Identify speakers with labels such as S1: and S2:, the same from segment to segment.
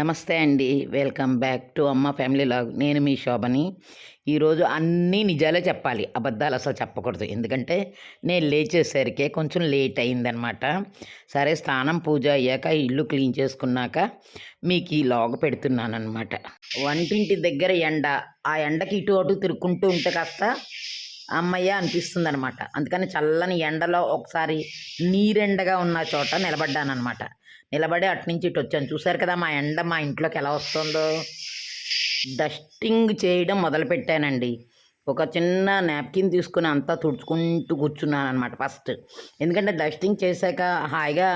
S1: నమస్తే అండి. Welcome back to Amma family vlog. నేను మీ శోభని. ఈరోజు అన్నీ నిజాలే చెప్పాలి. అబద్ధాలు అసలు చెప్పకూడదు. ఎందుకంటే నేను లేచేసరికే కొంచెం లేట్ అయిందనమాట. సరే స్నానం పూజ అయ్యాక ఇల్లు క్లీన్ చేసుకున్నాక మీకు ఈ లాగ్ పెడుతున్నాను అనమాట వంటింటి దగ్గర ఎండ ఆ ఎండకి ఇటు అటు తిరుక్కుంటూ ఉంటే కాస్త అమ్మయ్య అనిపిస్తుంది అనమాట అందుకని చల్లని ఎండలో ఒకసారి నీరెండగా ఉన్న చోట నిలబడ్డానమాట నిలబడి అటు నుంచి ఇటు వచ్చాను చూసారు కదా మా ఎండ మా ఇంట్లోకి ఎలా వస్తుందో? డస్టింగ్ చేయడం మొదలుపెట్టానండి. ఒక చిన్న నాప్కిన్ తీసుకుని అంతా తుడుచుకుంటూ కూర్చున్నాను అనమాట ఫస్ట్ ఎందుకంటే డస్టింగ్ చేశాక హాయిగా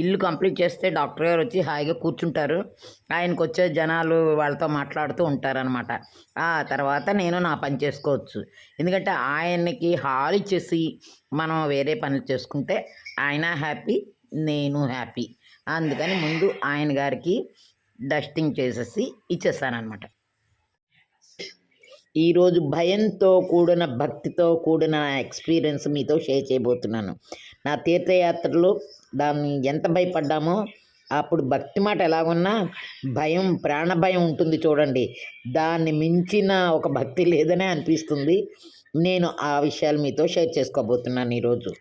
S1: ఇల్లు కంప్లీట్ చేస్తే డాక్టర్ గారు వచ్చి హాయిగా కూర్చుంటారు. ఆయనకు వచ్చే జనాలు వాళ్ళతో మాట్లాడుతూ ఉంటారనమాట ఆ తర్వాత నేను నా పని చేసుకోవచ్చు. ఎందుకంటే ఆయనకి హాల్ ఇచ్చేసి మనం వేరే పనులు చేసుకుంటే ఆయన హ్యాపీ నేను హ్యాపీ అందుకని ముందు ఆయన గారికి డస్టింగ్ చేసేసి ఇచ్చేసానమాట ఈరోజు భయంతో కూడిన భక్తితో కూడిన ఎక్స్పీరియన్స్ మీతో షేర్ చేయబోతున్నాను. నా తీర్థయాత్రలో దాన్ని ఎంత భయపడ్డామో అప్పుడు భక్తి మాట ఎలాగున్నా భయం ప్రాణ భయం ఉంటుంది చూడండి. దాన్ని మించిన ఒక భక్తి లేదనే అనిపిస్తుంది. నేను ఆ విషయాలు మీతో షేర్ చేసుకోబోతున్నాను ఈరోజు.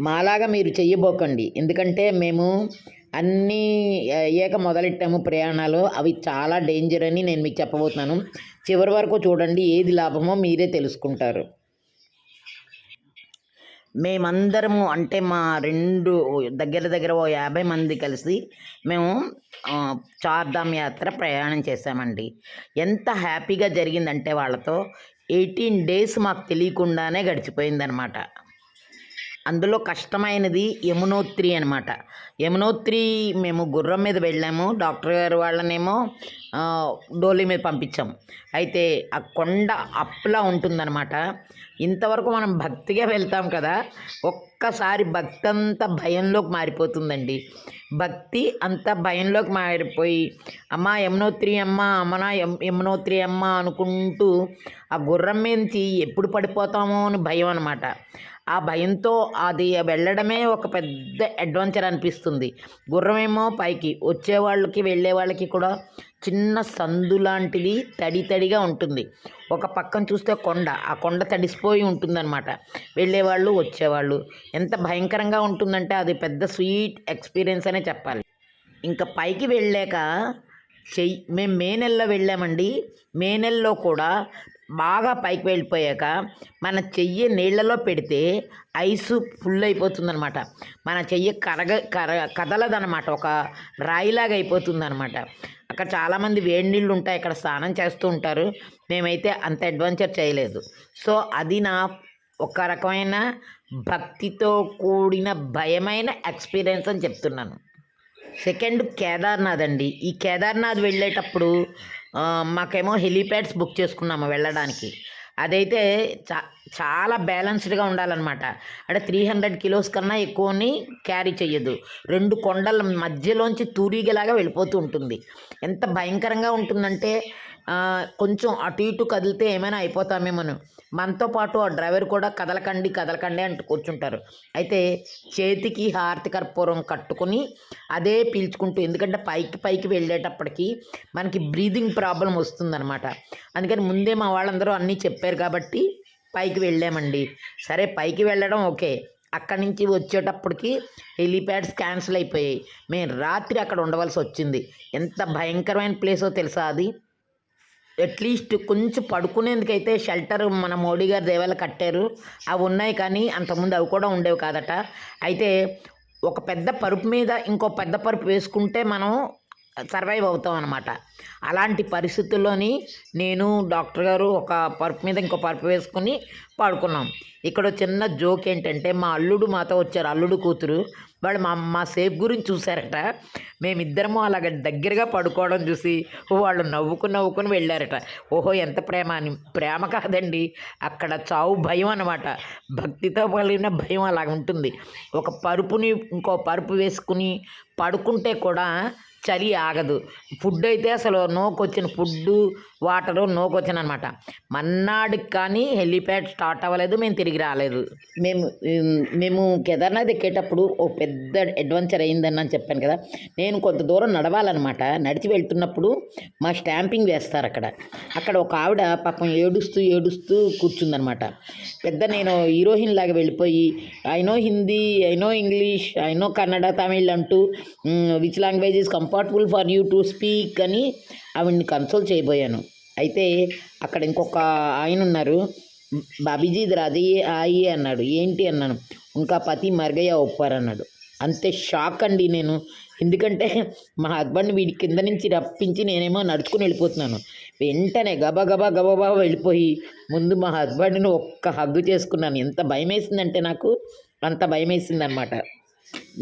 S1: మాలాగా మీరు చెయ్యబోకండి. ఎందుకంటే మేము అన్నీ అయ్యాక మొదలెట్టాము ప్రయాణాలు. అవి చాలా డేంజర్ అని నేను మీకు చెప్పబోతున్నాను. చివరి వరకు చూడండి ఏది లాభమో మీరే తెలుసుకుంటారు. మేమందరము అంటే మా రెండు దగ్గర దగ్గర ఓ యాభై మంది కలిసి మేము చార్ధామ్ యాత్ర ప్రయాణం చేశామండి. ఎంత హ్యాపీగా జరిగిందంటే వాళ్ళతో ఎయిటీన్ డేస్ మాకు తెలియకుండానే గడిచిపోయిందనమాట అందులో కష్టమైనది యమునోత్రి అనమాట యమునోత్రి మేము గుర్రం మీద వెళ్ళాము. డాక్టర్ గారు వాళ్ళనేమో డోలీ మీద పంపించాం. అయితే ఆ కొండ అప్లా ఉంటుందన్నమాట. ఇంతవరకు మనం భక్తిగా వెళ్తాం కదా ఒక్కసారి భక్తి అంతా భయంలోకి మారిపోతుందండి. భక్తి అంత భయంలోకి మారిపోయి అమ్మ యమునోత్రి అమ్మ అమ్మనా యమునోత్రి అమ్మ అనుకుంటూ ఆ గుర్రం మీద ఎప్పుడు పడిపోతామో అని భయం అనమాట ఆ భయంతో అది వెళ్ళడమే ఒక పెద్ద అడ్వెంచర్ అనిపిస్తుంది. గుర్రమేమో పైకి వచ్చే వాళ్ళకి వెళ్ళే వాళ్ళకి కూడా చిన్న సందు లాంటిది తడి తడిగా ఉంటుంది. ఒక పక్కన చూస్తే కొండ ఆ కొండ తడిసిపోయి ఉంటుందన్నమాట. వెళ్ళేవాళ్ళు వచ్చేవాళ్ళు. ఎంత భయంకరంగా ఉంటుందంటే అది పెద్ద స్వీట్ ఎక్స్పీరియన్స్ అనే చెప్పాలి. ఇంకా పైకి వెళ్ళాక చెయ్యి మేము మే నెలలో వెళ్ళామండి. మే నెలలో కూడా బాగా పైకి వెళ్ళిపోయాక మన చెయ్యి నీళ్ళలో పెడితే ఐసు ఫుల్ అయిపోతుందనమాట మన చెయ్యి కరగ కర కదలదనమాట. ఒక రాయిలాగా అయిపోతుందనమాట. అక్కడ చాలామంది వేడి నీళ్ళు ఉంటాయి అక్కడ స్నానం చేస్తూ ఉంటారు. మేమైతే అంత అడ్వెంచర్ చేయలేదు. సో అది నా ఒక రకమైన భక్తితో కూడిన భయమైన ఎక్స్పీరియన్స్ అని చెప్తున్నాను. సెకండ్ కేదార్నాథ్ అండి. ఈ కేదార్నాథ్ వెళ్ళేటప్పుడు మాకేమో హెలీప్యాడ్స్ బుక్ చేసుకున్నాము వెళ్ళడానికి. అదైతే చా చాలా బ్యాలెన్స్డ్గా ఉండాలన్నమాట. అంటే త్రీ హండ్రెడ్ కిలోస్ కన్నా ఎక్కువని క్యారీ చేయదు రెండు కొండల మధ్యలోంచి తూరిగలాగా వెళ్ళిపోతూ ఉంటుంది. ఎంత భయంకరంగా ఉంటుందంటే కొంచెం అటు ఇటు కదిలితే ఏమైనా అయిపోతామేమోను. మనతో పాటు ఆ డ్రైవర్ కూడా కదలకండి కదలకండి అంటూ కూర్చుంటారు. అయితే చేతికి హారతి కర్పూరం కట్టుకుని అదే పీల్చుకుంటూ ఎందుకంటే పైకి పైకి వెళ్ళేటప్పటికి మనకి బ్రీదింగ్ ప్రాబ్లం వస్తుందన్నమాట. అందుకని ముందే మా వాళ్ళందరూ అన్నీ చెప్పారు కాబట్టి పైకి వెళ్ళామండి. సరే పైకి వెళ్ళడం ఓకే. అక్కడి నుంచి వచ్చేటప్పటికి హెలీప్యాడ్స్ క్యాన్సిల్ అయిపోయాయి. మేము రాత్రి అక్కడ ఉండవలసి వచ్చింది. ఎంత భయంకరమైన ప్లేసో తెలుసా అది? అట్లీస్ట్ కొంచెం పడుకునేందుకైతే షెల్టర్ మన మోడీ గారి దేవాల కట్టారు. అవి ఉన్నాయి కానీ అంతకుముందు అవి కూడా ఉండేవి కాదట. అయితే ఒక పెద్ద పరుపు మీద ఇంకో పెద్ద పరుపు వేసుకుంటే మనం సర్వైవ్ అవుతాం అనమాట అలాంటి పరిస్థితుల్లోని నేను డాక్టర్ గారు ఒక పరుపు మీద ఇంకో పరుపు వేసుకుని పడుకున్నాం. ఇక్కడ చిన్న జోక్ ఏంటంటే మా అల్లుడు మాతో వచ్చారు అల్లుడు కూతురు. వాళ్ళు మా మా సేఫ్ గురించి చూశారట. మేమిద్దరము అలాగ దగ్గరగా పడుకోవడం చూసి వాళ్ళు నవ్వుకుని నవ్వుకుని వెళ్ళారట. ఓహో ఎంత ప్రేమ అని. ప్రేమ కాదండి అక్కడ చావు భయం అనమాట భక్తితో కలిగిన భయం అలాగ ఉంటుంది. ఒక పరుపుని ఇంకో పరుపు వేసుకుని పడుకుంటే కూడా చలి ఆగదు. ఫుడ్ అయితే అసలు నోకొచ్చిన ఫుడ్డు వాటరు నోకొచ్చిన అనమాట మన్నాడికి కానీ హెలిప్యాడ్ స్టార్ట్ అవ్వలేదు మేము తిరిగి రాలేదు. మేము మేము కేదార్నాథ్ ఎక్కేటప్పుడు ఓ పెద్ద అడ్వెంచర్ అయిందని అని చెప్పాను కదా. నేను కొంత దూరం నడవాలన్నమాట నడిచి వెళ్తున్నప్పుడు మా స్టాంపింగ్ వేస్తారు అక్కడ. అక్కడ ఒక ఆవిడ పాపం ఏడుస్తూ ఏడుస్తూ కూర్చుందనమాట. పెద్ద నేను హీరోయిన్ లాగా వెళ్ళిపోయి I know Hindi I know English I know Kannada Tamil అంటూ which language comp comfortable for you to speak అని ఆవిడ్ని కన్సోల్ చేయబోయాను. అయితే అక్కడ ఇంకొక ఆయన ఉన్నారు బాబీజీ రాజీ ఆయి అన్నాడు. ఏంటి అన్నాను. ఇంకా పతి మరగయ్య ఒప్పారు అన్నాడు. అంతే షాక్ అండి నేను. ఎందుకంటే మా హస్బెండ్ వీడి కింద నుంచి రప్పించి నేనేమో నడుచుకుని వెళ్ళిపోతున్నాను. వెంటనే గబగబా గబగబా వెళ్ళిపోయి ముందు మా హస్బెండ్ని ఒక్క హగ్గు చేసుకున్నాను. ఎంత భయం వేసిందంటే నాకు అంత భయం వేసిందనమాట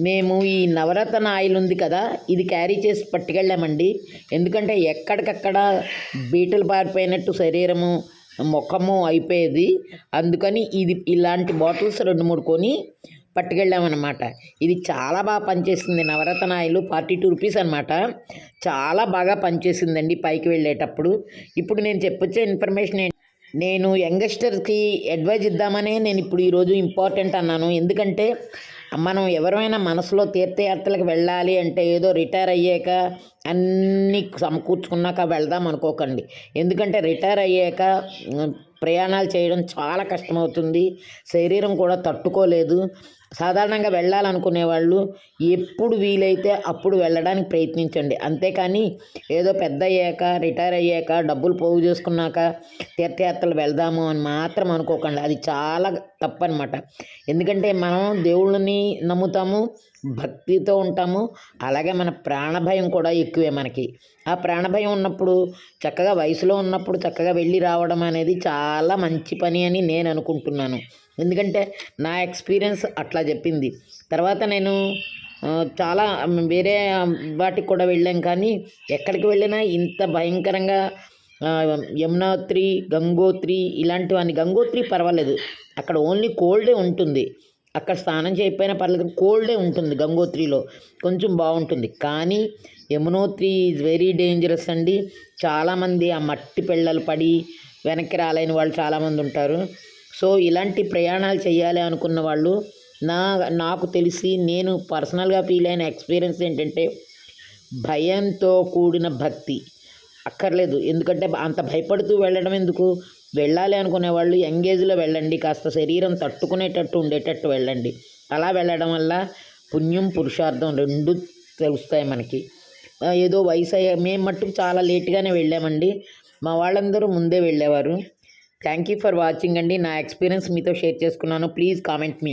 S1: మేము ఈ నవరత్న ఆయిల్ ఉంది కదా ఇది క్యారీ చేసి పట్టుకెళ్ళామండి. ఎందుకంటే ఎక్కడికక్కడ బీటలు పారిపోయినట్టు శరీరము ముఖము అయిపోయేది. అందుకని ఇది ఇలాంటి బాటిల్స్ రెండు మూడు కొని పట్టుకెళ్ళామన్నమాట. ఇది చాలా బాగా పనిచేసింది Navratna oil forty two rupees అనమాట చాలా బాగా పనిచేసిందండి పైకి వెళ్ళేటప్పుడు. ఇప్పుడు నేను చెప్పొచ్చే ఇన్ఫర్మేషన్ ఏంటి నేను యంగ్స్టర్స్కి అడ్వైజ్ ఇద్దామనే నేను ఇప్పుడు ఈరోజు ఇంపార్టెంట్ అన్నాను. ఎందుకంటే మనం ఎవరైనా మనసులో తీర్థయాత్రలకు వెళ్ళాలి అంటే ఏదో రిటైర్ అయ్యాక అన్నీ సమకూర్చుకున్నాక వెళ్దాం అనుకోకండి. ఎందుకంటే రిటైర్ అయ్యాక ప్రయాణాలు చేయడం చాలా కష్టమవుతుంది. శరీరం కూడా తట్టుకోలేదు. సాధారణంగా వెళ్ళాలనుకునే వాళ్ళు ఎప్పుడు వీలైతే అప్పుడు వెళ్ళడానికి ప్రయత్నించండి. అంతేకాని ఏదో పెద్ద అయ్యాక రిటైర్ అయ్యాక డబ్బులు పోగు చేసుకున్నాక తీర్థయాత్రలు వెళ్దాము అని మాత్రం అనుకోకండి. అది చాలా తప్పనమాట. ఎందుకంటే మనం దేవుళ్ళని నమ్ముతాము భక్తితో ఉంటాము. అలాగే మన ప్రాణభయం కూడా ఎక్కువే మనకి. ఆ ప్రాణభయం ఉన్నప్పుడు చక్కగా వయసులో ఉన్నప్పుడు చక్కగా వెళ్ళి రావడం అనేది చాలా మంచి పని అని నేను అనుకుంటున్నాను. ఎందుకంటే నా ఎక్స్పీరియన్స్ అట్లా చెప్పింది. తర్వాత నేను చాలా వేరే వాటికి కూడా వెళ్ళాం కానీ ఎక్కడికి వెళ్ళినా ఇంత భయంకరంగా యమునాత్రి యమునోత్రి గంగోత్రి ఇలాంటివన్నీ గంగోత్రి పర్వాలేదు. అక్కడ ఓన్లీ కోల్డే ఉంటుంది. అక్కడ స్నానం చేయకపోయినా పర్లేదు కోల్డే ఉంటుంది గంగోత్రిలో. కొంచెం బాగుంటుంది. కానీ యమునోత్రి ఈజ్ వెరీ డేంజరస్ అండి. చాలామంది ఆ మట్టి పిల్లలు పడి వెనక్కి రాలేని వాళ్ళు చాలామంది ఉంటారు. సో ఇలాంటి ప్రయాణాలు చేయాలి అనుకున్న వాళ్ళు నా నాకు తెలిసి నేను పర్సనల్గా ఫీల్ అయిన ఎక్స్పీరియన్స్ ఏంటంటే భయంతో కూడిన భక్తి. అక్కర్లేదు. ఎందుకంటే అంత భయపడుతూ వెళ్ళడం ఎందుకు? వెళ్ళాలి అనుకునే వాళ్ళు యంగేజ్లో వెళ్ళండి. కాస్త శరీరం తట్టుకునేటట్టు ఉండేటట్టు వెళ్ళండి. అలా వెళ్ళడం వల్ల పుణ్యం పురుషార్థం రెండు తెలుస్తాయి మనకి. ఏదో వయసు అయ్యా మేము మట్టుకు చాలా లేట్గానే వెళ్ళామండి. మా వాళ్ళందరూ ముందే వెళ్ళేవారు. థ్యాంక్ యూ ఫర్ వాచింగ్ అండి. నా ఎక్స్పీరియన్స్ మీతో షేర్ చేసుకున్నాను. Please comment me